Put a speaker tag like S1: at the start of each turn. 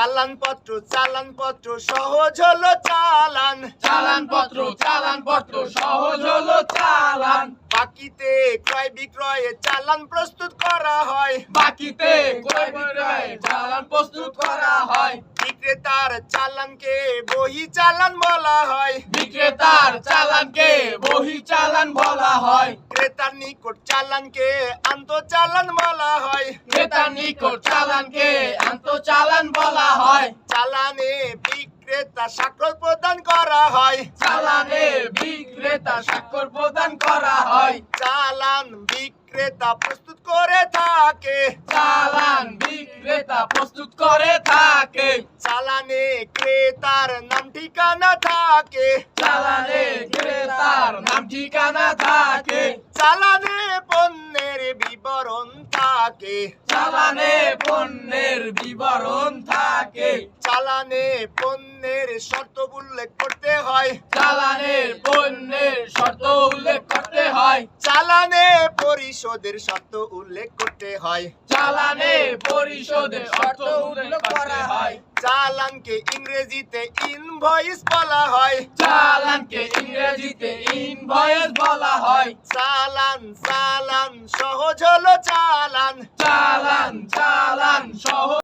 S1: চালান পত্র চালান পত্র সহজ হলো চালান।
S2: চালান পত্র চালান পত্র সহজ হলো চালান।
S1: বাকিতে ক্রয় বিক্রয়ে চালান প্রস্তুত করা হয়।
S2: বাকিতে ক্রয় বিক্রয়ে চালান প্রস্তুত করা হয়।
S1: বিক্রেতার চালানকে বহি চালান বলা হয়।
S2: বিক্রে চালান বলা হয়।
S1: ক্রেতার নিকট চালানকে আন্ত চালান বলা হয়।
S2: ক্রেতার নিকট চালানকে আন্ত চালান বলা হয়।
S1: চালানে বিক্রেতা স্বাক্ষর প্রদান করা হয়।
S2: চালানে বিক্রেতা স্বাক্ষর প্রদান করা হয়।
S1: চালান বিক্রেতা প্রস্তুত করে থাকে।
S2: চালান বিক্রেতা প্রস্তুত করে থাকে।
S1: চালানে ক্রেতার নাম ঠিকানা থাকে।
S2: চালানে ক্রেতার নাম ঠিকানা থাকে।
S1: চালানে পণ্যের বিবরণ থাকে।
S2: চালানে পণ্যের বিবরণ থাকে।
S1: চালানে পণ্যের শর্ত উল্লেখ করতে হয়।
S2: চালানের পণ্যের শর্ত উল্লেখ করতে হয়।
S1: চালানে পরিশোধের শর্ত উল্লেখ করতে হয়।
S2: চালানে পরিশোধের শর্ত উল্লেখ করা হয়।
S1: চালানকে ইংরেজিতে ইনভয়েস বলা হয়।
S2: চালানকে ইংরেজিতে ইনভয়েস বলা হয়।
S1: চালান চালান সহজ হলো চালান।
S2: চালান চালান সহ